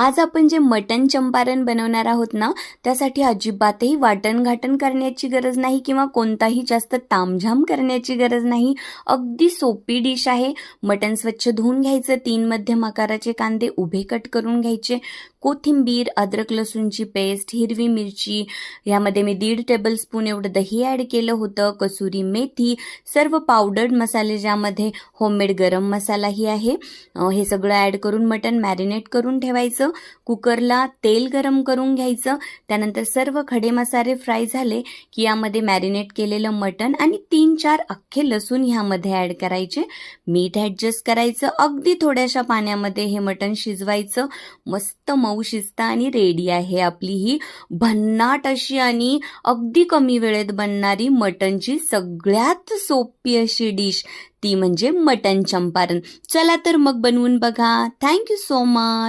आज आपण जे मटन चंपारण बनवणार आहोत ना त्यासाठी अजिबातही वाटण घाटण करण्याची गरज नाही किंवा कोणताही जास्त तामझाम करण्याची गरज नाही. अगदी सोपी डिश आहे. मटण स्वच्छ धुवून घ्यायचं तीन मध्यम आकाराचे कांदे उभे कट करून घ्यायचे कोथिंबीर अद्रक लसूणची पेस्ट हिरवी मिरची यामध्ये मी दीड टेबलस्पून एवढं दही ॲड केलं होतं कसुरी मेथी सर्व पावडर्ड मसाले ज्यामध्ये होममेड गरम मसालाही आहे. हे सगळं ॲड करून मटण मॅरिनेट करून ठेवायचं. कुकरला तेल गरम करून घ्यायचं. त्यानंतर सर्व खडे मसाले फ्राय झाले की यामध्ये मॅरिनेट केलेलं मटण आणि तीन चार अख्खे लसूण ह्यामध्ये ॲड करायचे. मीठ ॲडजस्ट करायचं. अगदी थोड्याशा पाण्यामध्ये हे मटण शिजवायचं. मस्त मऊ शिजतं आणि रेडी आहे आपली ही भन्नाट अशी आणि अगदी कमी वेळेत बनणारी मटणची सगळ्यात सोपी अशी डिश ती म्हणजे मटण चंपारण. चला तर मग बनवून बघा. Thank you so much